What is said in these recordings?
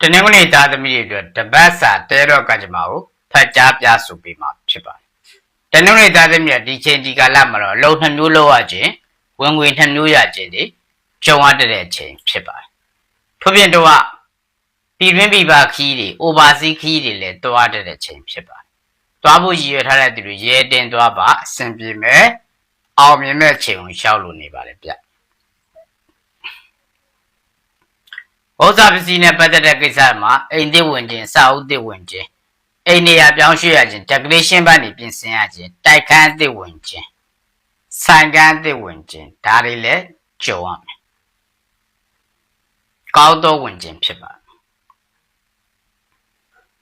တနင်္ဂနွေသားသမီးတွေအတွက်တပတ်စာတဲတော့ကကြမ္မာကိုဖတ်ကြားပြဆိုပေးမှာဖြစ်ပါတယ်။တနင်္ဂနွေသားသမီးကဒီချိန်ဒီကာလမှာတော့အလုံနှစ်မျိုးလောက်ရခြင်းဝင်ငွေနှစ်မျိုးရခြင်းတွေကြုံရတဲ့အချိန်ဖြစ်ပါတယ်။ထို့ပြင်တော့ပြည်တွင်းပြည်ပခီးတွေ overseas ခီးတွေလည်းတွားတဲ့အချိန်ဖြစ်ပါတယ်။တွားဖို့ရည်ရွယ်ထားတဲ့သူတွေရဲတင်တွားပါအဆင်ပြေမယ်။အောင်မြင်မဲ့ချိန်ကိုရှောက်လို့နေပါတယ်ဗျ။ ဩဇာပစ္စည်းနဲ့ပတ်သက်တဲ့ကိစ္စမှာအိမ်သစ်ဝင်ခြင်းစာအုပ်သစ်ဝင်ခြင်းအိမ်နေရာပြောင်းရွှေ့ရခြင်း decoration ဘက်နေပြင်ဆင်ရခြင်းတိုက်ခန်းအသစ်ဝင်ခြင်းဆိုင်ကန်းအသစ်ဝင်ခြင်းဒါတွေလည်းကြုံရမယ်ကောင်းသောဝင်ခြင်းဖြစ်ပါတယ်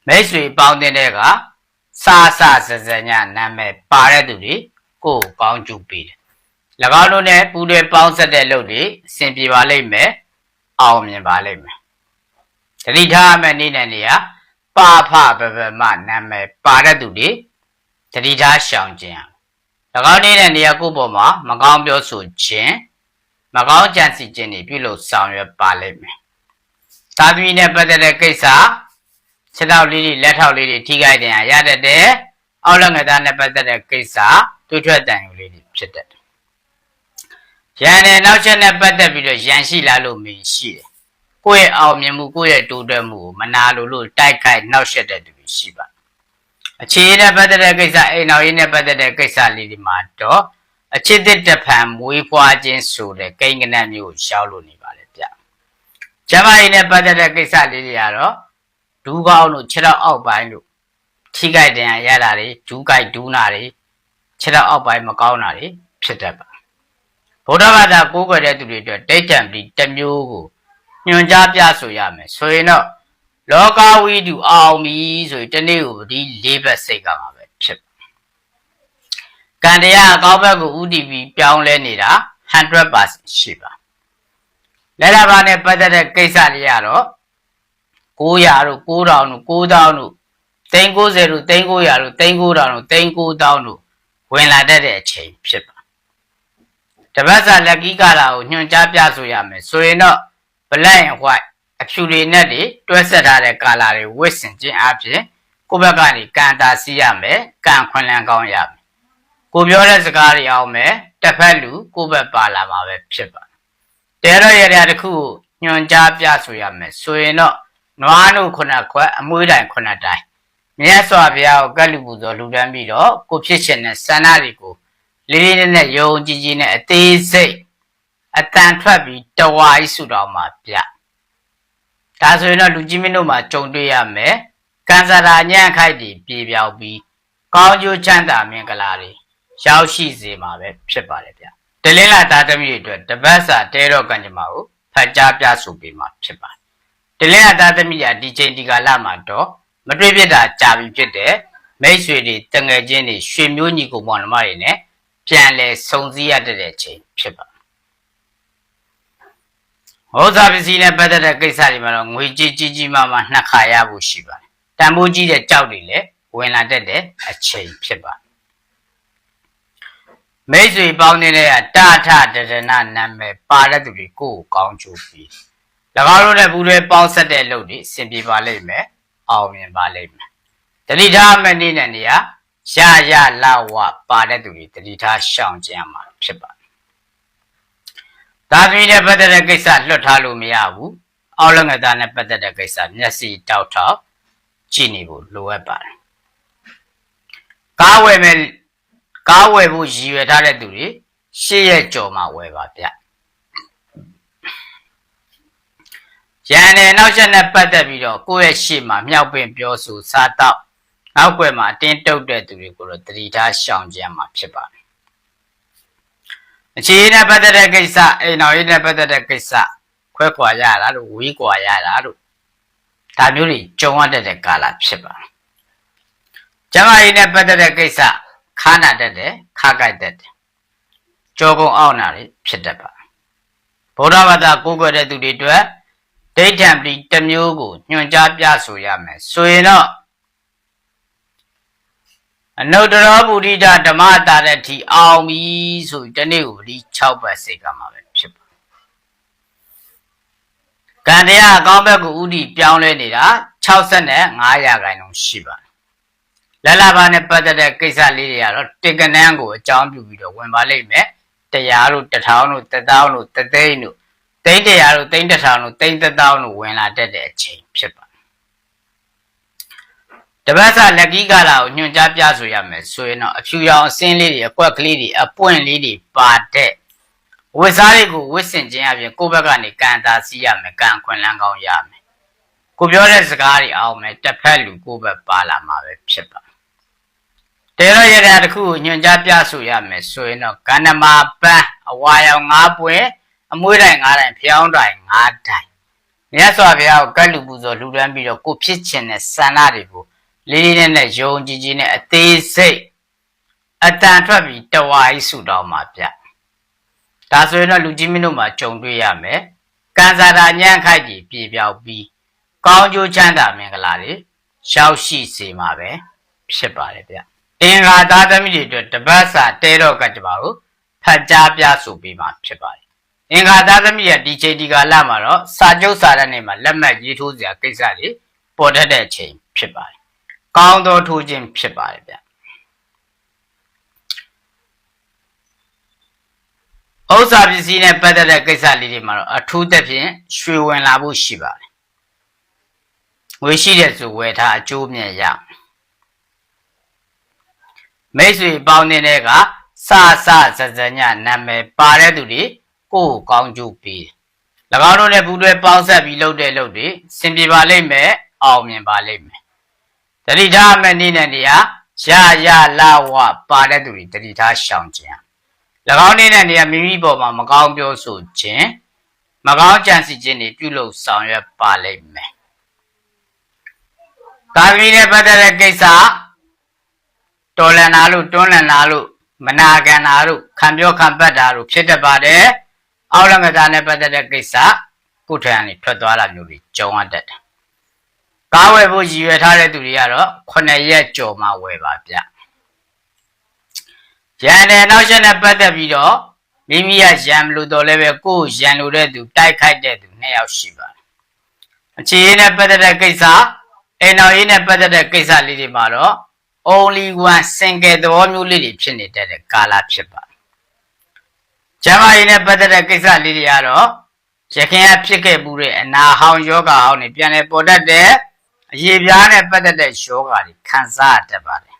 မိတ်ဆွေပေါင်းတဲ့တဲ့ကစာစာစစညနာမည်ပါတဲ့သူတွေကိုယ်ကောင်းကျူပေးတယ်၎င်းတို့နဲ့ပူးတွဲပေါင်းဆက်တဲ့လုပ်တွေအဆင်ပြေပါလိမ့်မယ် အောင်မြင်ပါလိမ့်မယ်တတိထားရမယ့်နေ့နဲ့နေရာပါဖပပမနာမည်ပါတဲ့သူတွေတတိထားရှောင်ခြင်း၎င်းနေ့နဲ့နေရာကိုယ့်ပေါ်မှာမကောင်းပြောဆိုခြင်းမကောင်းကြံစီခြင်းတွေပြုလုပ်ဆောင်ရွက်ပါလိမ့်မယ်သာသမီနဲ့ပတ်သက်တဲ့ကိစ္စခြေထောက်လေးတွေလက်ထောက်လေးတွေထိခိုက်တဲ့ရတတ်တဲ့အောက်လက်ငယ်သားနဲ့ပတ်သက်တဲ့ကိစ္စတွေးထွက်တန်ယူလေးတွေဖြစ်တတ်တယ် ရန်နဲ့နောက်ချက်နဲ့ပတ်သက်ပြီးတော့ရန်ရှိလာလို့မင်းရှိတယ်။ကိုယ့်ရဲ့အောင်မြင်မှုကိုယ့်ရဲ့တိုးတက်မှုကိုမနာလိုလို့တိုက်ခိုက်နှောက်ယှက်တဲ့သူတွေရှိပါ။အခြေအနေနဲ့ပတ်သက်တဲ့ကိစ္စအိမ်တော်ရေးနဲ့ပတ်သက်တဲ့ကိစ္စလေးဒီမှာတော့အချစ်တစ်တဖန်မွေးဖွားခြင်းဆိုတဲ့ကိန်းကနန်းမျိုးကိုရှောက်လို့နေပါလေဗျ။ကျမကြီးနဲ့ပတ်သက်တဲ့ကိစ္စလေးတွေကတော့ဒူးကောင်းတို့ခြေထောက်အောက်ပိုင်းတို့ထိခိုက်တဲ့ရတာတွေဒူးကိုက်ဒူးနာတွေခြေထောက်အောက်ပိုင်းမကောင်းတာတွေဖြစ်တတ်ပါ ဗုဒ္ဓဘာသာကိုးကွယ်တဲ့သူတွေအတွက်ဒိဋ္ဌံပြီးတစ်မျိုးကိုညွှန်ကြားပြဆိုရမယ်ဆိုရင်တော့လောကဝိတုအောင်ပြီဆိုရင်တနေ့ကိုဒီလေးဘက်စိတ်ကမှာပဲဖြစ်ကံတရားအကောင်းဘက်ကိုဥတည်ပြီးပြောင်းလဲနေတာ100%ရှိပါလက်လာပါနဲ့ပတ်သက်တဲ့ကိစ္စတွေကတော့900တို့9000တို့9000တို့390တို့390တို့39000တို့39000တို့ဝင်လာတတ်တဲ့အချိန်ဖြစ်ပါ တပတ်စာလက်ကီးကာလာကိုညွှန်ကြားပြဆိုရမယ်ဆိုရင်တော့ black and white အဖြူတွေနဲ့တွေတွဲဆက်ထားတဲ့ကာလာတွေဝစ်စင်ခြင်းအပြင်ကိုယ့်ဘက်ကနေကန်တာစီးရမယ်ကန်ခွန်လန်းကောင်းရမယ်ကိုပြောတဲ့စကားတွေအောင်မယ်တစ်ဖက်လူကိုယ့်ဘက်ပါလာမှာပဲဖြစ်ပါတဲတော့ရရတစ်ခုကိုညွှန်ကြားပြဆိုရမယ်ဆိုရင်တော့နွားတို့ခုနှစ်ခွက်အမွှေးတိုင်ခုနှစ်တိုင်မြတ်စွာဘုရားကိုကတ်လူပူဇော်လူတန်းပြီးတော့ကိုဖြစ်ရှင်တဲ့ဆန္ဒတွေကို လေးလေးနက်နက်ယုံကြည်ကြည်နဲ့အသေးစိတ်အတန်ထွက်ပြီးတဝါကြီးဆူတော်မှာပြဒါဆိုရင်တော့လူကြီးမင်းတို့မှာကြုံတွေ့ရမယ်ကံစားရာညံ့ခိုက်တွေပြေပြောက်ပြီးကောင်းကျိုးချမ်းသာမင်္ဂလာတွေရောက်ရှိစေမှာပဲဖြစ်ပါတယ်ဗျတလင်းလာသားသမီးတွေအတွက်တပတ်စာတဲတော့ကံကြမ္မာကိုဖတ်ကြားပြဆိုပေးမှာဖြစ်ပါတယ်တလင်းလာသားသမီးကဒီချိန်ဒီကာလမှာတော့မတွေ့ဖြစ်တာကြာပြီဖြစ်တဲ့မိတ်ဆွေတွေတငယ်ချင်းတွေရွှေမျိုးညီကိုမောင်နှမတွေနဲ့ ပြန်လဲစုံစည်းရတဲ့ချိန်ဖြစ်ပါဟောဇာပစ္စည်းနဲ့ပတ်သက်တဲ့ကိစ္စတွေမှာတော့ငွေကြီးကြီးကြီးမားမားနှစ်ခါရဖို့ရှိပါတယ်တန်ဖိုးကြီးတဲ့ကြောက်တွေလည်းဝင်လာတတ်တဲ့အချိန်ဖြစ်ပါမိတ်ဆွေပေါင်းနေတဲ့တာထတရဏနာမည်ပါတဲ့သူတွေကိုယ်ကိုကောင်းချိုးပြီး၎င်းတို့နဲ့ဘူးတွေပေါင်းဆက်တဲ့လုပ်တွေအဆင်ပြေပါလိမ့်မယ်အောင်မြင်ပါလိမ့်မယ်တတိထားမနေ့နဲ့နေရာ ရရလာဝပါတဲ့သူတွေတတိထားရှောင်ကြံမှာဖြစ်ပါတယ်။ဒါသမီးနဲ့ပတ်သက်တဲ့ကိစ္စလွတ်ထားလို့မရဘူး။အောက်လက်ငယ်သားနဲ့ပတ်သက်တဲ့ကိစ္စမျက်စိတောက်ထောက်ကြည့်နေဖို့လိုအပ်ပါတယ်။ကားဝယ်မယ်ကားဝယ်ဖို့ရည်ရွယ်ထားတဲ့သူတွေရှေ့ရက်ကြော်မှာဝယ်ပါဗျ။ရန်နဲ့နောက်ချက်နဲ့ပတ်သက်ပြီးတော့ကိုယ့်ရဲ့ရှေ့မှာမြောက်ပင်ပြောဆိုစားတော့ နောက်ွယ်မှာတင်းတုပ်တဲ့သူတွေကိုတော့တတိထားရှောင်ကြံမှာဖြစ်ပါတယ်အခြေအနေနဲ့ပတ်သက်တဲ့ကိစ္စအိမ်တော်ရေးနဲ့ပတ်သက်တဲ့ကိစ္စခွဲခွာရတာတို့ဝေးကွာရတာတို့ဒါမျိုးတွေကြုံရတတ်တဲ့ကာလဖြစ်ပါတယ်ကျမကြီးနဲ့ပတ်သက်တဲ့ကိစ္စခါနာတတ်တယ်ခါကြိုက်တတ်တယ်ကြောကုံအောင်နာတွေဖြစ်တတ်ပါဗုဒ္ဓဘာသာကိုးကွယ်တဲ့သူတွေအတွက်ဒိဋ္ဌံပတိတစ်မျိုးကိုညွှန်ကြားပြဆိုရမယ်ဆိုရင်တော့ အနုတ္တရပုရိဒဓမ္မတာတဲ့ထီအောင်ပြီဆိုပြီးတနေ့ကိုဒီ6ပတ်စိတ်ကမှာပဲဖြစ်ပါကကံတရားအကောင်းဘက်ကိုဥတီပြောင်းလဲနေတာ65ရာခိုင်နှုန်းရှိပါတယ်လလဘာနဲ့ပတ်သက်တဲ့ကိစ္စလေးတွေကတော့တေကနန်းကိုအကြောင်းပြုပြီးတော့ဝင်ပါလိမ့်မယ်တရားတို့တထောင်တို့တသောင်းတို့တသိန်းတို့သိန်းတရားတို့သိန်းတစ်ထောင်တို့သိန်းတစ်သောင်းတို့ဝင်လာတတ်တဲ့အချိန်ဖြစ်ပါ တယ်တပတ်စာလက်ကီးကာလာကိုညွှန်ကြားပြဆိုရမယ်ဆိုရင်တော့အဖြူရောင်အစင်းလေးတွေအကွက်ကလေးတွေအပွင့်လေးတွေပါတဲ့ဝစ်စားတွေကိုဝစ်စင်ခြင်းအပြင်ကိုယ့်ဘက်ကနေကံတာစီးရမယ်ကံခွင်လန်းကောင်းရမယ်ကိုပြောတဲ့စကားတွေအောင်မယ်တစ်ဖက်လူကိုယ့်ဘက်ပါလာမှာပဲဖြစ်ပါတဲရရတဲ့တစ်ခုကိုညွှန်ကြားပြဆိုရမယ်ဆိုရင်တော့ကန္နမပန်းအဝါရောင်၅ပွင့်အမွှေးတိုင်၅တိုင်ဖျောင်းတိုင်၅တိုင်မြတ်စွာဘုရားကိုကတ်လူပူဇော်လှူဒန်းပြီးတော့ကိုဖြစ်ချင်တဲ့ဆန္ဒတွေကို လေးလေးနဲ့နဲ့ယုံကြည်ကြည်နဲ့အသေးစိတ်အတန်ထွက်ပြီးတဝါကြီးဆူတောင်းမှာဗျဒါဆိုရင်တော့လူကြီးမင်းတို့မှာကြုံတွေ့ရမယ်ကံစားတာညံ့ခိုက်ကြီးပြေပြောက်ပြီးကောင်းကျိုးချမ်းသာမင်္ဂလာတွေရှောက်ရှိစေမှာပဲဖြစ်ပါတယ်ဗျအင်္ဂါသားသမီးတွေအတွက်တပတ်စာတဲတော့ကတ္တပါကိုဖတ်ကြားပြဆိုပေးမှာဖြစ်ပါတယ်အင်္ဂါသားသမီးရဲ့ဒီချိန်ဒီကာလမှာတော့စာကျုပ်စာတတ်နေမှာလက်မှတ်ရေးထိုးစရာကိစ္စတွေပေါ်တတ်တဲ့အချိန်ဖြစ်ပါတယ် ကောင်းသောထိုးခြင်းဖြစ်ပါတယ်ဗျဥစ္စာပစ္စည်းနဲ့ပတ်သက်တဲ့ကိစ္စလေးတွေမှာတော့အထူးသဖြင့်ရွှေဝင်လာဖို့ရှိပါတယ်ငွေရှိတဲ့ဆိုဝယ်ထားအကျိုးမြတ်ရမိတ်ဆွေပေါင်းတဲ့ကစစစစညနာမည်ပါတဲ့သူတွေကိုယ်ကောင်းကျိုးပေး၎င်းတို့နဲ့ဘူးတွဲပေါင်းဆက်ပြီးလုပ်တဲ့လုပ်တွေစင်ပြေပါလိမ့်မယ်အောင်မြင်ပါလိမ့်မယ် တတိထားမဲ့နေနဲ့နေရာရရလာဝပါတဲ့သူတွေတတိထားရှောင်ခြင်း၎င်းနေတဲ့နေရာမိမိပေါ်မှာမကောင်းပြောဆိုခြင်းမကောင်းကြံစီခြင်းတွေပြုလုပ်ဆောင်ရွက်ပါလိမ့်မယ်ကာမီနဲ့ပတ်သက်တဲ့ကိစ္စတော်လန်နာလို့တွန်းလန်နာလို့မနာကန်နာလို့ခံပြောခံပတ်တာလို့ဖြစ်တတ်ပါတယ်အောက်လငသားနဲ့ပတ်သက်တဲ့ကိစ္စကိုယ်ထံကနေထွက်သွားတာမျိုးတွေကြုံရတတ်တယ် ကားဝယ်ဖို့ရည်ရွယ်ထားတဲ့သူတွေကတော့9ရက်ကြော်မှဝယ်ပါဗျရန်တဲ့နောက်ရက်နဲ့ပတ်သက်ပြီးတော့မိမိကရန်မလို့တော့လည်းပဲကိုယ်ရန်လို့တဲ့သူတိုက်ခိုက်တဲ့သူနှစ်ယောက်ရှိပါတယ်အခြေအနေနဲ့ပတ်သက်တဲ့ကိစ္စအိမ်တော်ရေးနဲ့ပတ်သက်တဲ့ကိစ္စလေးတွေမှာတော့ only one single သဘောမျိုးလေးတွေဖြစ်နေတဲ့ကာလဖြစ်ပါတယ်ကျမ်းမာရေးနဲ့ပတ်သက်တဲ့ကိစ္စလေးတွေကတော့ရခင်ကဖြစ်ခဲ့မှုတဲ့အနာဟောင်းယောဂဟောင်းတွေပြန်လည်ပေါ်တတ်တဲ့ အရေပြားနဲ့ပတ်သက်တဲ့ယောဂတွေခံစားရတတ်ပါတယ်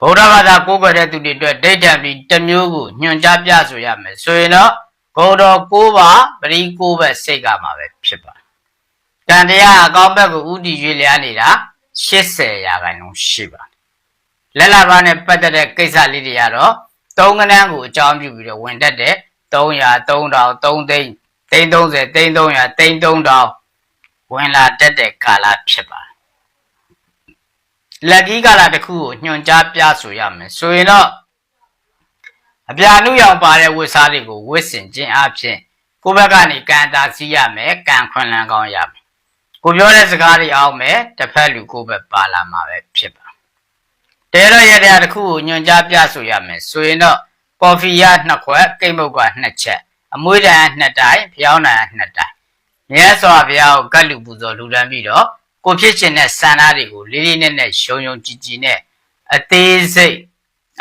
ဗုဒ္ဓဘာသာကိုးကွယ်တဲ့သူတွေအတွက်ဒိဋ္ဌံပြီးတစ်မျိုးကိုညွှန်ကြားပြဆိုရမယ်ဆိုရင်တော့ဂုံတော်၉ပါးပရိ၉ဘက်စိတ်ကမှာပဲဖြစ်ပါတယ်။တန်တရားအကောင်းဘက်ကိုဥတီရွေးလျားနေတာ80ရာခိုင်နှုန်းရှိပါတယ်။လက်လာပါနဲ့ပတ်သက်တဲ့ကိစ္စလေးတွေကတော့သုံးကနန်းကိုအကြောင်းပြုပြီးတော့ဝင်တတ်တဲ့300 3000 3သိန်းသိန်း30သိန်း300သိန်း3000 ဝင်လာတတ်တဲ့ကာလဖြစ်ပါတယ်လက်ကီးကာလတစ်ခုကိုညွှန်ကြားပြဆိုရမယ်ဆိုရင်တော့အပြာနုရောင်ပါတဲ့ဝတ်စားတွေကိုဝတ်ဆင်ခြင်းအပြင်ကိုယ့်ဘက်ကနေကံတာစီးရမယ်ကံခွန်လန်းကောင်းရမယ်ကိုပြောတဲ့စကားတွေအောင်မယ်တစ်ဖက်လူကိုယ့်ဘက်ပါလာမှာပဲဖြစ်ပါတဲရရတဲ့တစ်ခုကိုညွှန်ကြားပြဆိုရမယ်ဆိုရင်တော့ကော်ဖီရနှစ်ခွက်ကိတ်မုတ်ကနှစ်ချက်အမွှေးတန်နှစ်တိုင်ဖျောင်းတန်နှစ်တိုင် မြတ်စွာဘုရားကိုကတ်လူပူဇော်လူတန်းပြီးတော့ကိုဖြစ်ခြင်းတဲ့ဆန္ဒတွေကိုလေးလေးနက်နက်ယုံယုံကြည်ကြည်နဲ့အသေးစိတ်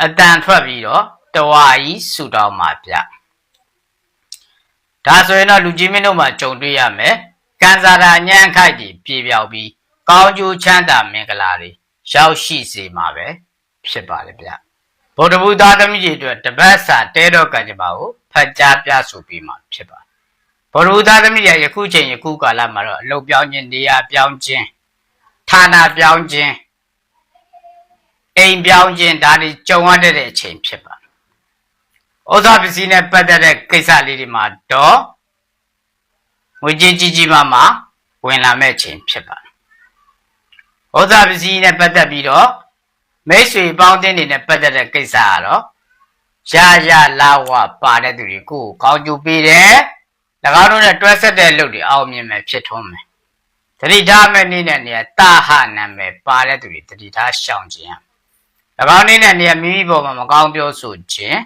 အတန်ထွက်ပြီးတော့တဝါကြီးဆူတောင်းမှာဗျဒါဆိုရင်တော့လူကြီးမင်းတို့မှာကြုံတွေ့ရမယ်ကံစားတာညံ့ခိုက်ကြီးပြေပြောက်ပြီးကောင်းကျိုးချမ်းသာမင်္ဂလာတွေရောက်ရှိစေမှာပဲဖြစ်ပါလေဗျဗုဒ္ဓဘုရားသမီးကြီးအတွက်တပတ်စာတဲတော်ကံကြပါကိုဖတ်ကြားပြဆိုပြီးမှဖြစ်ပါ ဘောရူသားသမီးရယခုချိန်ယခုကာလမှာတော့အလုတ်ပြောင်းခြင်းနေရာပြောင်းခြင်းဌာနပြောင်းခြင်းအိမ်ပြောင်းခြင်းဒါတွေကြုံရတဲ့အချိန်ဖြစ်ပါဥစ္စာပစ္စည်းနဲ့ပတ်သက်တဲ့ကိစ္စလေးတွေမှာတော့ငွေကြေးကြီးကြီးမားမားဝင်လာမဲ့ချိန်ဖြစ်ပါဥစ္စာပစ္စည်းနဲ့ပတ်သက်ပြီးတော့မိတ်ဆွေပေါင်းတင်တွေနဲ့ပတ်သက်တဲ့ကိစ္စကတော့ရရလာဝပါတဲ့သူတွေကိုကောင်းကျိုးပေးတယ်၎ င်းတို့နဲ့တွဲဆက်တဲ့လုပ်တွေအောင်မြင်မယ်ဖြစ်ထွန်းမယ်တတိထားမဲ့နေ့နဲ့နေရာတာဟနာမည်ပါတဲ့သူတွေတတိထားရှောင်ခြင်း၎င်းနေ့နဲ့နေရာမိမိပေါ်မှာမကောင်းပြောဆိုခြင်း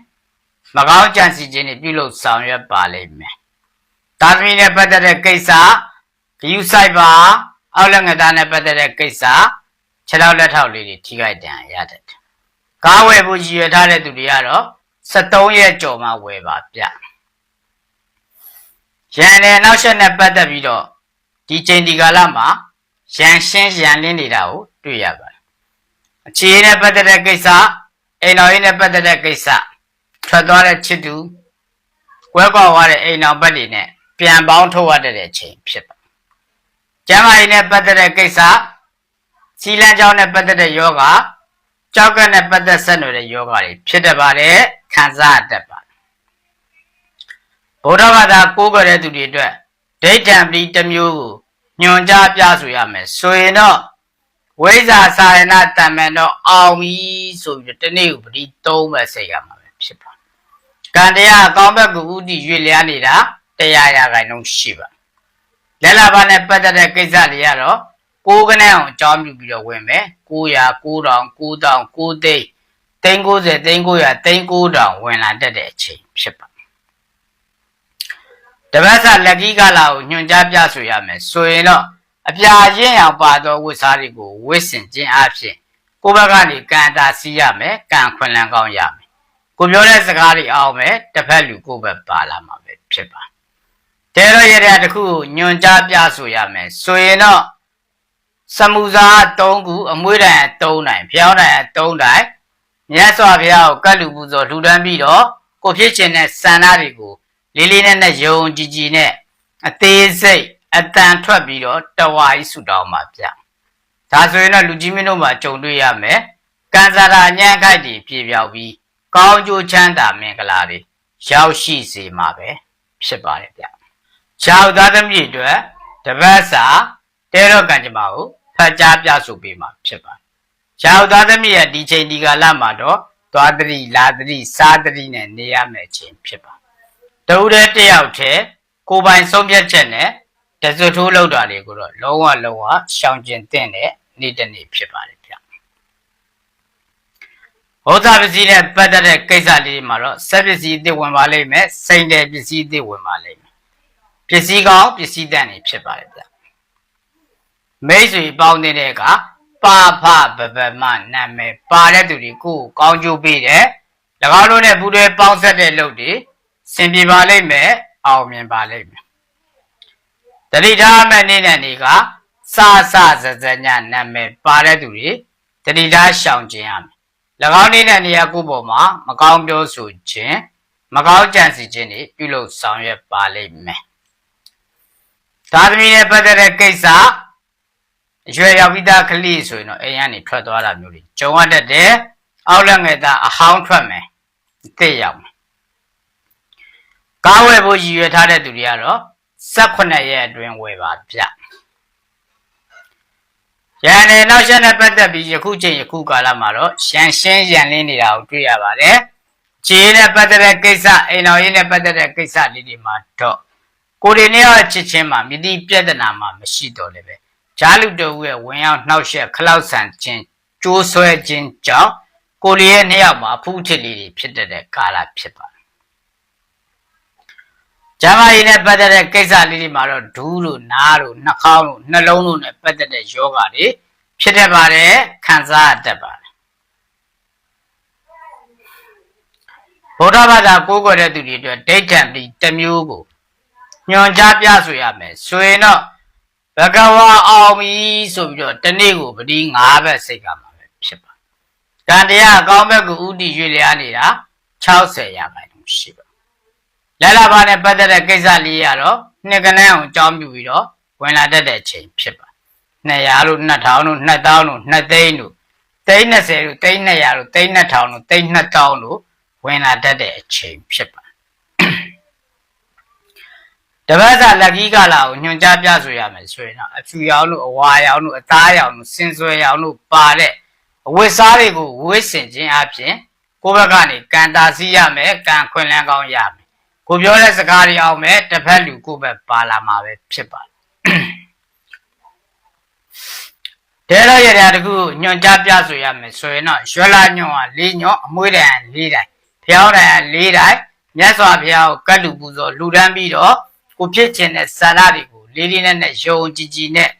မကောင်းကြံစီခြင်းတွေပြုလုပ်ဆောင်ရွက်ပါလိမ့်မယ်တသာသမီနဲ့ပတ်သက်တဲ့ကိစ္စဂယုဆိုင်ပါအောက်လက်ငသားနဲ့ပတ်သက်တဲ့ကိစ္စခြေထောက်လက်ထောက်လေးတွေထိခိုက်ဒဏ်ရာရတတ်တယ်ကားဝယ်ဖို့ရည်ရွယ်ထားတဲ့သူတွေကတော့73ရက်ကြော်မှဝယ်ပါဗျ ရန်နဲ့နောက်ဆက်နဲ့ပတ်သက်ပြီးတော့ဒီချိန်ဒီကာလမှာရန်ရှင်းရန်လင်းနေတာကိုတွေ့ရပါတယ်အခြေအနေနဲ့ပတ်သက်တဲ့ကိစ္စအိမ်တော်ရေးနဲ့ပတ်သက်တဲ့ကိစ္စထွက်သွားတဲ့ချစ်သူကွဲကွာသွားတဲ့အိမ်တော်ဘက်တွေနဲ့ပြန်ပေါင်းထုတ်ရတဲ့အချိန်ဖြစ်ပါကျမ်းမာရေးနဲ့ပတ်သက်တဲ့ကိစ္စစီလန်းကြောင်းနဲ့ပတ်သက်တဲ့ယောဂကြောက်ကနဲ့ပတ်သက်ဆက်နွယ်တဲ့ယောဂတွေဖြစ်တတ်ပါတယ်ခံစားတတ်ပါတယ် ဗုဒ္ဓဘာသာကိုးကွယ်တဲ့သူတွေအတွက်ဒိဋ္ဌံပတိတစ်မျိုးကိုညွန်ကြားပြဆိုရမယ်ဆိုရင်တော့ဝိဇ္ဇာစာရဏတမ္မန်တော့အောင်ပြီဆိုပြီးတော့တနေ့ကိုပတိသုံးပဲစိတ်ရမှာပဲဖြစ်ပါကံတရားအကောင်းဘက်ကိုဥတည်ရွေ့လျားနေတာတရားရာခိုင်နှုန်းရှိပါလက်လာပါနဲ့ပတ်သက်တဲ့ကိစ္စတွေကတော့ကိုးကနန်းအောင်အကြောင်းပြုပြီးတော့ဝင်မယ်900 9000 9000 9သိန်းသိန်း90သိန်း900သိန်း9000ဝင်လာတတ်တဲ့အချိန်ဖြစ်ပါ တပတ်စာလက်ကီးကလာကိုညွှန်ကြားပြဆိုရမယ်ဆိုရင်တော့အပြာရင်းအောင်ပါသောဝတ်စားတွေကိုဝတ်ဆင်ခြင်းအပြင်ကိုယ့်ဘက်ကနေကံတာစီးရမယ်ကံခွင်လန်းကောင်းရမယ်ကိုပြောတဲ့စကားတွေအောင်မယ်တစ်ဖက်လူကိုယ့်ဘက်ပါလာမှာပဲဖြစ်ပါတဲတော့ရတဲ့တခုကိုညွှန်ကြားပြဆိုရမယ်ဆိုရင်တော့စမူစာ3ခုအမွှေးတိုင်3တိုင်ဖျောင်းတိုင်3တိုင်မြတ်စွာဘုရားကိုကတ်လူပူဇော်လှူဒန်းပြီးတော့ကိုဖြစ်ခြင်းတဲ့စန္ဒတွေကို လေးလေးနဲ့နဲ့ယုံကြည်ကြည်နဲ့အသေးစိတ်အတန်ထွက်ပြီးတော့တဝါကြီးဆူတောင်းပါဗျဒါဆိုရင်တော့လူကြီးမင်းတို့မှာကြုံတွေ့ရမယ်ကံစားရာညံ့ခိုက်တွေပြေပြောက်ပြီးကောင်းကျိုးချမ်းသာမင်္ဂလာတွေရောက်ရှိစေမှာပဲဖြစ်ပါတယ်ဗျ။ယောက်သားသမီးတွေအတွက်တပတ်စာတဲတော့ကံကြမ္မာကိုဖတ်ကြားပြဆိုပေးမှာဖြစ်ပါတယ်။ယောက်သားသမီးရဲ့ဒီချိန်ဒီကာလမှာတော့သွားတတိလာတတိစားတတိနဲ့နေရမယ့်ချိန်ဖြစ်ပါ။ တဦးတည်းတယောက်တည်းကိုယ်ပိုင်ဆုံးဖြတ်ချက်နဲ့တဇွတ်ထိုးလောက်တာတွေကိုတော့လုံးဝလုံးဝရှောင်ကျဉ်တဲ့နေ့တစ်နေ့ဖြစ်ပါတယ်ဗျ။ဟောတာပစ္စည်းနဲ့ပတ်သက်တဲ့ကိစ္စလေးတွေမှာတော့စက်ပစ္စည်းအသစ်ဝင်ပါလိမ့်မယ်။စိန်တယ်ပစ္စည်းအသစ်ဝင်ပါလိမ့်မယ်။ပစ္စည်းကောင်းပစ္စည်းတန်တွေဖြစ်ပါတယ်ဗျ။မိတ်ဆွေပေါင်းတဲ့ကပါဖပပမနာမည်ပါတဲ့သူတွေကိုကောင်းကျိုးပေးတယ်။၎င်းတို့နဲ့ပူးတွဲပေါင်းဆက်တဲ့လုပ်တွေ စင်ပြေပါလိမ့်မယ်။အောင်မြင်ပါလိမ့်မယ်။တတိထားမဲ့နေ့နဲ့နေ့ကစစဇဇညနာမည်ပါတဲ့သူတွေတတိထားရှောင်ကျင်ရမယ်။၎င်းနေ့နဲ့နေရာကိုပေါ်မှာမကောင်းပြောဆိုခြင်းမကောင်းကြံစီခြင်းတွေပြုလုပ်ဆောင်ရွက်ပါလိမ့်မယ်။သာသမီနဲ့ပတ်သက်တဲ့ကိစ္စအရွယ်ရောက်ပြီးသားကလေးဆိုရင်တော့အိမ်ကနေထွက်သွားတာမျိုးတွေကြုံရတတ်တယ်။အောက်လက်ငယ်သားအဟောင်းထွက်မယ်။အစ်ရောက်မယ်။ ကားဝယ်ဖို့ရည်ရွယ်ထားတဲ့သူတွေကတော့18ရက်အတွင်းဝယ်ပါဗျ။ရန်နဲ့နောက်ဆက်နဲ့ပတ်သက်ပြီးယခုချိန်ယခုကာလမှာတော့ရှန်ရှင်းရန်လင်းနေတာကိုတွေ့ရပါတယ်။ခြေနဲ့ပတ်သက်တဲ့ကိစ္စအိမ်တော်ရေးနဲ့ပတ်သက်တဲ့ကိစ္စလေးတွေမှာတော့ကိုရီနဲ့ချစ်ချင်းမှာမြတိပြဿနာမှာမရှိတော့လည်းပဲဂျာလူတူရဲ့ဝင်ရောက်နှောက်ယှက်ခလောက်ဆန်ခြင်းကျိုးဆွဲခြင်းကြောင့်ကိုရီရဲ့နှစ်ယောက်မှာအဖူးထစ်လေးတွေဖြစ်တဲ့ကာလဖြစ်ပါ တယ်။ဂျာမနီနဲ့ပတ်သက်တဲ့ကိစ္စလေးတွေမှာတော့ဒူးလို့နားလို့နှာခေါင်းလို့နှလုံးလို့နဲ့ပတ်သက်တဲ့ယောဂတွေဖြစ်တတ်ပါတယ်ခံစားရတတ်ပါတယ်ဗုဒ္ဓဘာသာကိုးကွယ်တဲ့သူတွေအတွက်ဒိဋ္ဌံပြီးတစ်မျိုးကိုညွန်ကြားပြဆိုရမယ်ဆိုရင်တော့ဘဂဝါအောင်ပြီဆိုပြီးတော့တနေ့ကိုပတိ၅ဘက်စိတ်ကမှာပဲဖြစ်ပါကံတရားအကောင်းဘက်ကိုဥတည်ရွေ့လျားနေတာ60ရာခိုင်နှုန်းရှိပါ လက်လာပါနဲ့ပတ်သက်တဲ့ကိစ္စလေးရတော့နှစ်ကနန်းအောင်အကြောင်းပြုပြီးတော့ဝင်လာတတ်တဲ့အချိန်ဖြစ်ပါ200လို့2000လို့2000လို့2သိန်းလို့သိန်း20လို့သိန်း200လို့သိန်း2000လို့သိန်း2000လို့ဝင်လာတတ်တဲ့အချိန်ဖြစ်ပါတပတ်စာလက်ကြီးကလာကိုညွှန်ကြားပြဆိုရမယ်ဆိုရင်တော့အဖြူရောင်လို့အဝါရောင်လို့အသားရောင်လို့စင်စွဲရောင်လို့ပါတဲ့အဝတ်စားတွေကိုဝတ်ဆင်ခြင်းအပြင်ကိုယ့်ဘက်ကနေကံတာစီရမယ်ကံခွင်လန်းကောင်းရမယ် ကိုပြောတဲ့စကားတွေအောင်မယ်တစ်ဖက်လူကိုယ့်ဘက်ပါလာမှာပဲဖြစ်ပါတယ်တဲရရတဲ့တခုညွန်ကြားပြဆိုရမယ်ဆိုရင်တော့ရွှဲလာညွန်က၄ညွန်အမွှေးတန်၄တိုင်ဖျောင်းတန်၄တိုင်မြတ်စွာဘုရားကိုကတ်လူပူဇော်လူတန်းပြီးတော့ကိုဖြစ်ခြင်းတဲ့ဇာတ်တွေကိုလေးလေးနက်နက်ယုံကြည်ကြည်နဲ့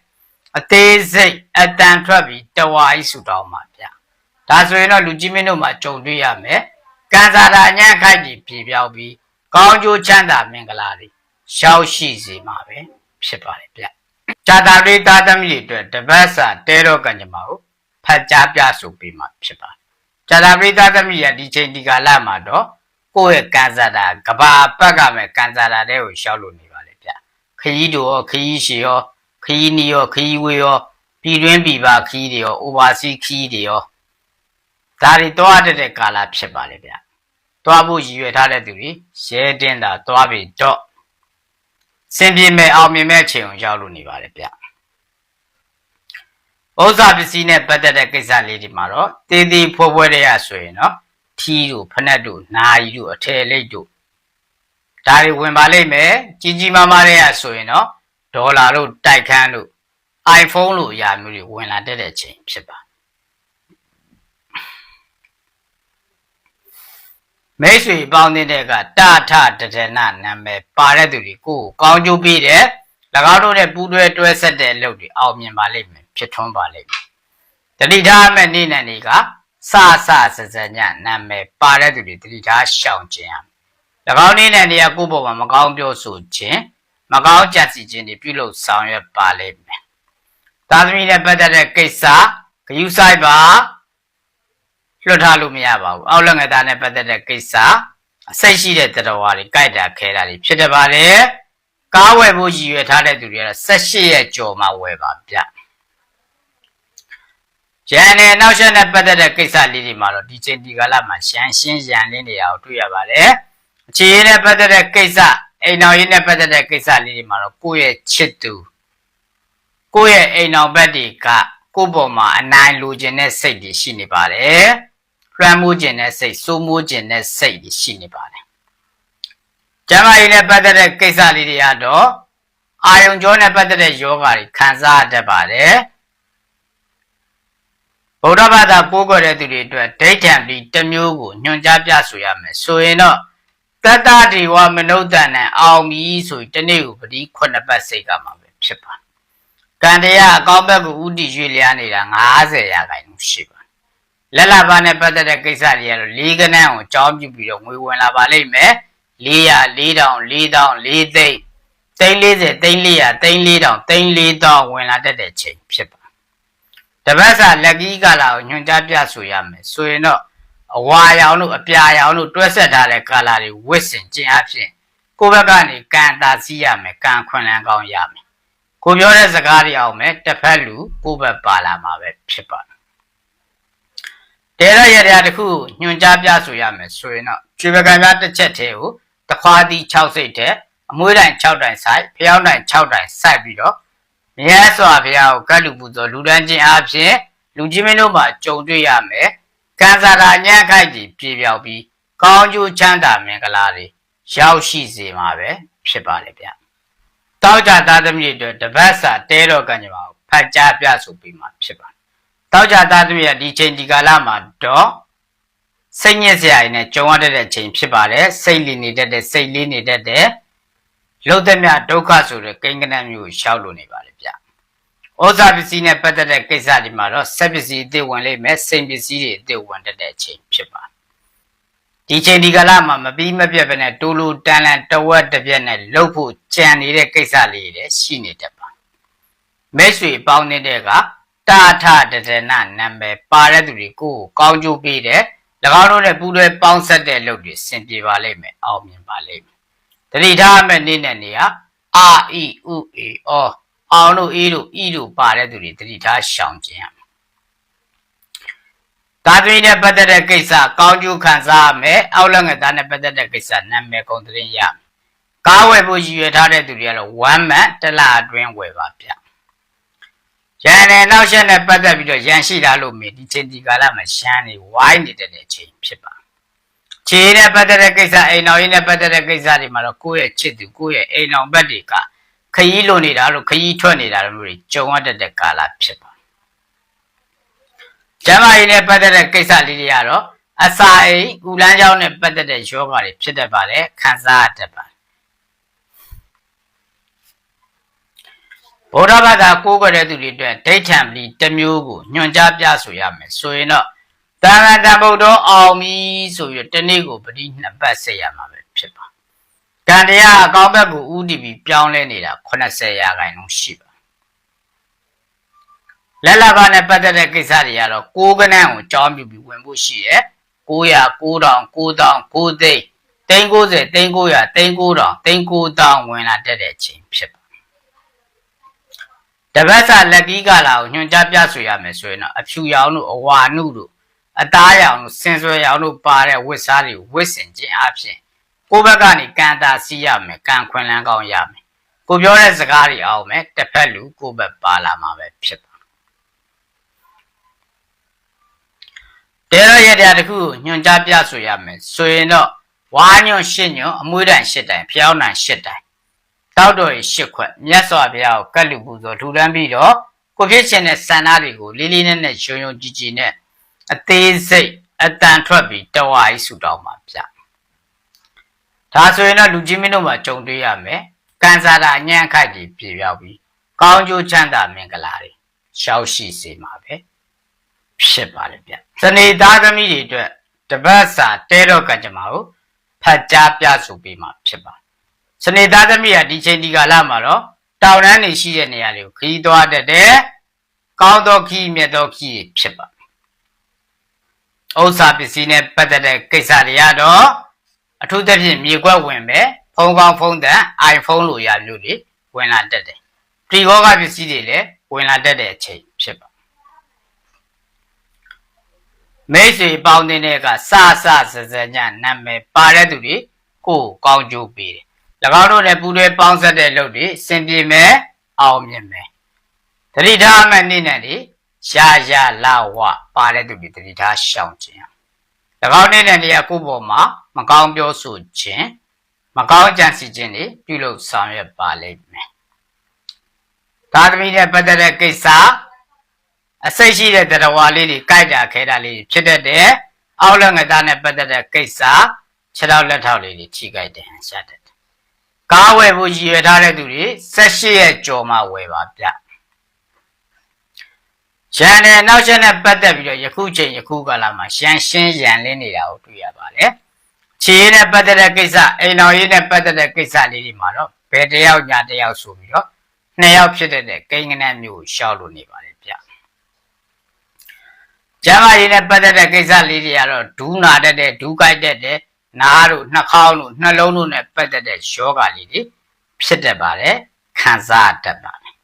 အသေးစိတ်အတန်ထွက်ပြီးတဝါဤဆူတောင်းပါဗျာဒါဆိုရင်တော့လူကြီးမင်းတို့မှာကြုံတွေ့ရမယ်ကံစားတာအညံ့ခိုက်ပြီးပြေပြောက်ပြီး ကောင်းကျိုးချမ်းသာမင်္ဂလာတွေရှောက်ရှိစေမှာပဲဖြစ်ပါတယ်ဗျာဇာတာတွေသားသမီးတွေအတွက်တပတ်စာတဲတော့ကံကြမ္မာကိုဖတ်ကြားပြဆိုပေးမှာဖြစ်ပါတယ်ဇာတာပရိသတ်သမီးရဒီချိန်ဒီကာလမှာတော့ကိုယ့်ရဲ့ကံစားတာကဘာပတ်ကမဲ့ကံစားတာတဲ့ကိုရှောက်လို့နေပါလေဗျခရီးတို့ရောခရီးရှည်ရောခရီးနီရောခရီးဝေးရောပြည်တွင်းပြည်ပခရီးတွေရော overseas ခရီးတွေရောဒါတွေတွားတတ်တဲ့ကာလဖြစ်ပါလေဗျ တွားဖို့ရည်ရွယ်ထားတဲ့သူတွေရဲတင်းတာတွားပြီးတော့စင်ပြေမဲ့အောင်မြင်မဲ့အချိန်ကိုရောက်လို့နေပါလေဗျဥစ္စာပစ္စည်းနဲ့ပတ်သက်တဲ့ကိစ္စလေးဒီမှာတော့တေးသေးဖွဲဖွဲတဲ့ရဆိုရင်နော်ထီးတို့ဖနက်တို့နာရီတို့အထည်လိပ်တို့ဒါတွေဝင်ပါလိမ့်မယ်ကြီးကြီးမားမားတဲ့ရဆိုရင်နော်ဒေါ်လာတို့တိုက်ခန်းတို့ iPhone လို့အရာမျိုးတွေဝင်လာတတ်တဲ့အချိန်ဖြစ်ပါ မိတ်ဆွေပေါင်းတဲ့ကတာထတဒနာနာမည်ပါတဲ့သူတွေကိုကောင်းကျိုးပေးတယ်၎င်းတို့နဲ့ပူးတွဲတွဲဆက်တဲ့အလုပ်တွေအောင်မြင်ပါလိမ့်မယ်ဖြစ်ထွန်းပါလိမ့်မယ်တတိထားမဲ့နေ့နဲ့နေ့ကစစစစညနာမည်ပါတဲ့သူတွေတတိထားရှောင်ခြင်းရ၎င်းနေ့နဲ့နေ့ကကိုယ့်ဘဝမှာမကောင်းပြောဆိုခြင်းမကောင်းကြံစီခြင်းတွေပြုလုပ်ဆောင်ရွက်ပါလိမ့်မယ်သာသမီနဲ့ပတ်သက်တဲ့ကိစ္စဂယုဆိုင်ပါ လွတ်ထားလို့မရပါဘူးအောက်လက်ငယ်သားနဲ့ပတ်သက်တဲ့ကိစ္စအစိတ်ရှိတဲ့တရားဝါတွေကြိုက်တာခဲတာတွေဖြစ်တယ်ပါလေကားဝယ်ဖို့ရည်ရွယ်ထားတဲ့သူတွေကတော့18ရက်ကြော်မှဝယ်ပါဗျကျန်တဲ့နောက်ဆက်နဲ့ပတ်သက်တဲ့ကိစ္စလေးတွေမှာတော့ဒီချိန်ဒီကာလမှာရှမ်းရှင်းရန်လင်းနေရအောင်တွေ့ရပါတယ်အခြေအနေနဲ့ပတ်သက်တဲ့ကိစ္စအိမ်တော်ရေးနဲ့ပတ်သက်တဲ့ကိစ္စလေးတွေမှာတော့ကိုယ့်ရဲ့ချစ်သူကိုယ့်ရဲ့အိမ်တော်ဘက်တွေကကိုယ့်ပေါ်မှာအနိုင်လိုချင်တဲ့စိတ်တွေရှိနေပါတယ်။ လွှမ်းမိုးခြင်းတဲ့စိတ်စိုးမိုးခြင်းတဲ့စိတ်တွေရှိနေပါတယ်။ကျမ်းမာရေးနဲ့ပတ်သက်တဲ့ကိစ္စလေးတွေကတော့အာယုံကြောနဲ့ပတ်သက်တဲ့ယောဂါတွေခံစားရတတ်ပါတယ်။ဗုဒ္ဓဘာသာပိုးကွယ်တဲ့သူတွေအတွက်ဒိဋ္ဌံပြီးတစ်မျိုးကိုညွှန်ကြားပြဆိုရမယ်ဆိုရင်တော့တတ္တဒီဝမနုဿန်နဲ့အောင်ပြီဆိုရင်တနေ့ကိုပတိခုနှစ်ပတ်စိတ်ကမှာပဲဖြစ်ပါကံတရားအကောင်းဘက်ကိုဥတီရွေ့လျားနေတာ90ရာခိုင်နှုန်းရှိပါ လက်လာပါနဲ့ပတ်သက်တဲ့ကိစ္စတွေကတော့လေးကနန်းကိုအကြောင်းပြုပြီးတော့ငွေဝင်လာပါလိမ့်မယ်400 4000 4000 4သိန်းသိန်း40သိန်း400သိန်း4000သိန်း4000ဝင်လာတတ်တဲ့ချိန်ဖြစ်ပါတပတ်စာလက်ကီးကလာကိုညွှန်ကြားပြဆိုရမယ်ဆိုရင်တော့အဝါရောင်တို့အပြာရောင်တို့တွဲဆက်ထားတဲ့ကာလာတွေဝစ်စင်ခြင်းအဖြစ်ကိုယ့်ဘက်ကနေကံတာစီးရမယ်ကံခွန်လန်းကောင်းရမယ်ကိုပြောတဲ့စကားတွေအောင်မယ်တစ်ဖက်လူကိုယ့်ဘက်ပါလာမှာပဲဖြစ်ပါတယ် တဲရရရတခုညွှန်ကြားပြဆိုရမယ်ဆိုရင်တော့ကျွေပကံပြတစ်ချက်တည်းကိုတခွားသီး6စိတ်တဲ့အမွှေးတိုင်6တိုင်ဆိုင်ဖျောင်းတိုင်6တိုင်စိုက်ပြီးတော့မြတ်စွာဘုရားကိုကတ်လူပူဇော်လူတန်းခြင်းအဖြစ်လူကြီးမင်းတို့မှာကြုံတွေ့ရမယ်ကံစားတာညံ့ခိုက်ကြီးပြေပြောက်ပြီးကောင်းကျိုးချမ်းသာမင်္ဂလာတွေရောက်ရှိစေမှာပဲဖြစ်ပါလေဗျတောက်ကြသားသမီးတွေတပတ်စာတဲတော်ကံကြပါဖတ်ကြားပြဆိုပြီးမှဖြစ်ပါတော က်ကြသားသမီးရဲ့ဒီချိန်ဒီကာလမှာတော့စိတ်ညစ်စရာတွေနဲ့ကြုံရတဲ့အချိန်ဖြစ်ပါတယ်စိတ်လီနေတတ်တဲ့စိတ်လေးနေတတ်တဲ့လုံသက်မြဒုက္ခဆိုတဲ့ကိန်းကနန်းမျိုးကိုရှောက်လို့နေပါလေဗျဩဇာပစ္စည်းနဲ့ပတ်သက်တဲ့ကိစ္စဒီမှာတော့ဆက်ပစ္စည်းအသစ်ဝင်လိမ့်မယ်စိတ်ပစ္စည်းတွေအသစ်ဝင်တတ်တဲ့အချိန်ဖြစ်ပါဒီချိန်ဒီကလာမှာမပြီးမပြတ်ပဲနဲ့တိုးလိုတန်လန်တဝက်တစ်ပြက်နဲ့လှုပ်ဖို့ကြံနေတဲ့ကိစ္စလေးတွေရှိနေတတ်ပါမိတ်ဆွေပေါင်းနေတဲ့က တာထတဒနာနာမည်ပါတဲ့သူတွေကိုကောင်းကျိုးပေးတယ်၎င်းတို့နဲ့ပူးတွဲပေါင်းဆက်တဲ့လုပ်တွေစင်ပြေပါလိမ့်မယ်အောင်မြင်ပါလိမ့်မယ်တတိထားမဲ့နေ့နဲ့နေရာအာအီဥအေအောအောင်တို့အေးတို့ဤတို့ပါတဲ့သူတွေတတိထားရှောင်ကျင်ရမယ်ဒါသမီးနဲ့ပတ်သက်တဲ့ကိစ္စကောင်းကျိုးခံစားရမယ်အောက်လက်ငယ်သားနဲ့ပတ်သက်တဲ့ကိစ္စနာမည်ကုန်သတင်းရမယ်ကားဝယ်ဖို့ရည်ရွယ်ထားတဲ့သူတွေကတော့1 month တစ်လအတွင်းဝယ်ပါဗျ ရန်နဲ့နောက်ဆက်နဲ့ပတ်သက်ပြီးတော့ရန်ရှိတာလို့မြင်ဒီချိန်ဒီကာလမှာရှမ်းနေဝိုင်းနေတဲ့ချိန်ဖြစ်ပါခြေနဲ့ပတ်သက်တဲ့ကိစ္စအိမ်တော်ရေးနဲ့ပတ်သက်တဲ့ကိစ္စတွေမှာတော့ကိုယ့်ရဲ့ချစ်သူကိုယ့်ရဲ့အိမ်တော်ဘက်တွေကခရီးလွန်နေတာလို့ခရီးထွက်နေတာလို့မျိုးတွေကြုံရတဲ့ကာလဖြစ်ပါကျမ်းမာရေးနဲ့ပတ်သက်တဲ့ကိစ္စလေးတွေကတော့အစာအိမ်ဥလန်းကြောင်းနဲ့ပတ်သက်တဲ့ယောဂါတွေဖြစ်တတ်ပါတယ်ခံစားရတတ်ပါတယ် ဗုဒ္ဓဘာသာကိုးကွယ်တဲ့သူတွေအတွက်ဒိဋ္ဌံပလီတစ်မျိုးကိုညွှန်ကြားပြဆိုရမယ်ဆိုရင်တော့တန်ခါတန်ဗုဒ္ဓအောင်ပြီဆိုပြီးတော့တနေ့ကိုပတိနှစ်ပတ်ဆက်ရမှာပဲဖြစ်ပါကံတရားအကောင်းဘက်ကိုဥတည်ပြီးပြောင်းလဲနေတာ80ရာခိုင်နှုန်းရှိပါလက်လက်ပါနဲ့ပတ်သက်တဲ့ကိစ္စတွေကတော့ကိုးကနန်းကိုကြောင်းပြပြီးဝင်ဖို့ရှိရဲ့900 9000 9000 9သိန်းသိန်း90သိန်း900သိန်း9000သိန်း9000ဝင်လာတတ်တဲ့အချိန်ဖြစ်ပါ တပတ်စာလက်ကီးကလာကိုညွှန်ကြားပြဆိုရမယ်ဆိုရင်တော့အဖြူရောင်တို့အဝါနုတို့အသားရောင်တို့စင်စွယ်ရောင်တို့ပါတဲ့ဝတ်စားတွေဝတ်ဆင်ခြင်းအပြင်ကိုယ့်ဘက်ကနေကံတာစီးရမယ်ကံခွင်လန်းကောင်းရမယ်ကိုပြောတဲ့စကားတွေအောင်မယ်တစ်ဖက်လူကိုယ့်ဘက်ပါလာမှာပဲဖြစ်ပါတဲရရတဲ့တခုကိုညွှန်ကြားပြဆိုရမယ်ဆိုရင်တော့ဝါညွန့်ရှစ်ညွန့်အမွှေးတန်ရှစ်တိုင်ဖျောင်းတန်ရှစ်တိုင် တောက်တော်ရရှစ်ခွက်မြတ်စွာဘုရားကိုကတ်လူပူဇော်ထူထမ်းပြီးတော့ကိုဖြစ်ခြင်းတဲ့စန္ဒတွေကိုလေးလေးနက်နက်ယုံယုံကြည်ကြည်နဲ့အသေးစိတ်အတန်ထွက်ပြီးတဝါကြီးဆူတောင်းမှာဗျဒါဆိုရင်တော့လူကြီးမင်းတို့မှာကြုံတွေ့ရမယ်ကန်စာတာအညံ့ခိုက်ကြီးပြေပြောက်ပြီးကောင်းကျိုးချမ်းသာမင်္ဂလာတွေရှောက်ရှိစေမှာပဲဖြစ်ပါလေဗျစနေသားသမီးတွေအတွက်တပတ်စာတဲတော့ကကြမှာကိုဖတ်ကြားပြဆိုပေးမှာဖြစ်ပါ စနေသားသမီးကဒီချိန်ဒီကာလမှာတော့တောင်တန်းနေရှိတဲ့နေရာတွေကိုခရီးသွားတတ်တယ်ကောင်းသောခီးမြတ်သောခီးဖြစ်ပါဥစ္စာပစ္စည်းနဲ့ပတ်သက်တဲ့ကိစ္စတွေကတော့အထူးသဖြင့်မြေကွက်ဝင်ပဲဖုန်းကောင်းဖုန်းတန် iPhone လိုရမျိုးတွေဝင်လာတတ်တယ်ပရီဘောကပစ္စည်းတွေလည်းဝင်လာတတ်တဲ့အချိန်ဖြစ်ပါမိတ်ဆွေပေါင်းတဲ့ကစစစစညနာမည်ပါတဲ့သူတွေကိုယ်ကောင်းကျိုးပေးတယ်၎ င်းတို့နဲ့ပူးတွဲပေါင်းဆက်တဲ့လုပ်တွေစင်ပြေမယ်အောင်မြင်မယ်တတိထားအမှတ်နေနဲ့ဒီရှားရှားလာဝပါတဲ့သူတွေတတိထားရှောင်ခြင်း၎င်းနဲ့တဲ့နေရာကိုယ့်ပေါ်မှာမကောင်းပြောဆိုခြင်းမကောင်းကြံစီခြင်းတွေပြုလုပ်ဆောင်ရွက်ပါလိမ့်မယ်သာသမီနဲ့ပတ်သက်တဲ့ကိစ္စအစိတ်ရှိတဲ့တရားဝါလေးတွေကြိုက်တာခဲတာလေးဖြစ်တတ်တယ်အောက်လက်ငသားနဲ့ပတ်သက်တဲ့ကိစ္စခြေထောက်လက်ထောက်လေးတွေထိကြိုက်တယ်ရှာတတ်တယ် ကားဝယ်ဖို့ရည်ရွယ်ထားတဲ့သူတွေ18ရက်ကြော်မှဝယ်ပါဗျရန်နဲ့နောက်ချက်နဲ့ပတ်သက်ပြီးတော့ယခုချိန်ယခုကာလမှာရှမ်းရှင်းရန်လင်းနေတာကိုတွေ့ရပါတယ်ခြေနဲ့ပတ်သက်တဲ့ကိစ္စအိမ်တော်ရေးနဲ့ပတ်သက်တဲ့ကိစ္စလေးတွေမှာတော့ဘယ်တယောက်ညာတယောက်ဆိုပြီးတော့နှစ်ယောက်ဖြစ်တဲ့ကိန်းကနန်းမျိုးကိုရှောက်လို့နေပါတယ်ဗျကျမ်းမာရေးနဲ့ပတ်သက်တဲ့ကိစ္စလေးတွေကတော့ဒူးနာတတ်တဲ့ဒူးကြိုက်တတ်တဲ့ နားတို့နှာခေါင်းတို့နှလုံးတို့နဲ့ပတ်သက်တဲ့ယောဂလေးတွေဖြစ်တတ်ပါတယ်ခံစားတတ်ပါတယ်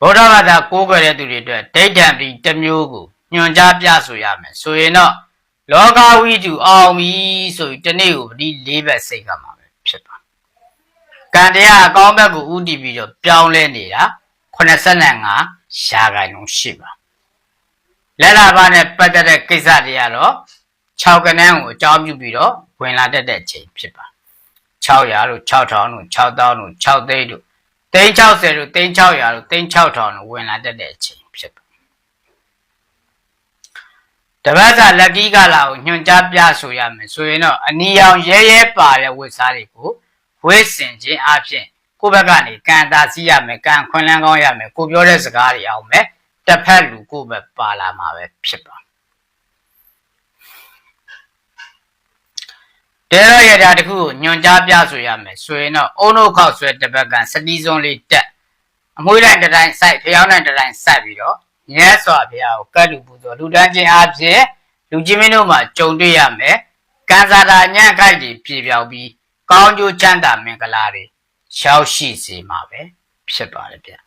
ဗုဒ္ဓဘာသာကိုးကွယ်တဲ့သူတွေအတွက်ဒိဋ္ဌံပြီးတစ်မျိုးကိုညွှန်ကြားပြဆိုရမယ်ဆိုရင်တော့လောကဝိတုအောင်ပြီဆိုပြီးတနေ့ကိုပတိ၄ဘက်စိတ်ကမှာပဲဖြစ်ပါကံတရားအကောင်းဘက်ကိုဥတည်ပြီးတော့ပြောင်းလဲနေတာ85ရှားခိုင်လုံးရှိပါ လက်လာပါနဲ့ပတ်သက်တဲ့ကိစ္စတွေကတော့6ကနန်းကိုအကြောင်းပြုပြီးတော့ဝင်လာတတ်တဲ့ချိန်ဖြစ်ပါ600တို့6000တို့6000တို့6သိန်းတို့သိန်း60တို့သိန်း600တို့သိန်း6000တို့ဝင်လာတတ်တဲ့အချိန်ဖြစ်ပါတပတ်စာလက်ကီးကလာကိုညွှန်ကြားပြဆိုရမယ်ဆိုရင်တော့အနီရောင်ရဲရဲပါတဲ့ဝတ်စားတွေကိုဝတ်ဆင်ခြင်းအပြင်ကိုယ့်ဘက်ကနေကံတာစီးရမယ်ကံခွင်လန်းကောင်းရမယ်ကိုပြောတဲ့စကားတွေအောင်မယ် တစ်ဖက်လူကိုယ့်ဘက်ပါလာမှာပဲဖြစ်ပါတဲရရတာတခုကိုညွန်ကြားပြဆိုရမယ်ဆိုရင်တော့အုံနှုတ်ခောက်ဆွဲတစ်ပတ်ကန်စတီးစုံလေးတက်အမွှေးတိုင်းတစ်တိုင်းစိုက်ဖျောင်းတိုင်းတစ်တိုင်းစိုက်ပြီးတော့မြတ်စွာဘုရားကိုကတ်လူပူဇော်လူတန်းခြင်းအဖြစ်လူကြီးမင်းတို့မှာကြုံတွေ့ရမယ်ကံစားတာညံ့ခိုက်ကြီးပြေပြောက်ပြီးကောင်းကျိုးချမ်းသာမင်္ဂလာတွေရှောက်ရှိစေမှာပဲဖြစ်ပါတယ်ဗျ